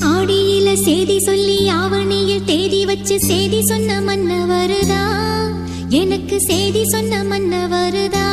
ஆடியில செய்தி சொல்லி ஆவணியில் தேதி வச்சு செய்தி சொன்ன மன்ன வருதா எனக்கு செய்தி சொன்ன மன்ன வருதா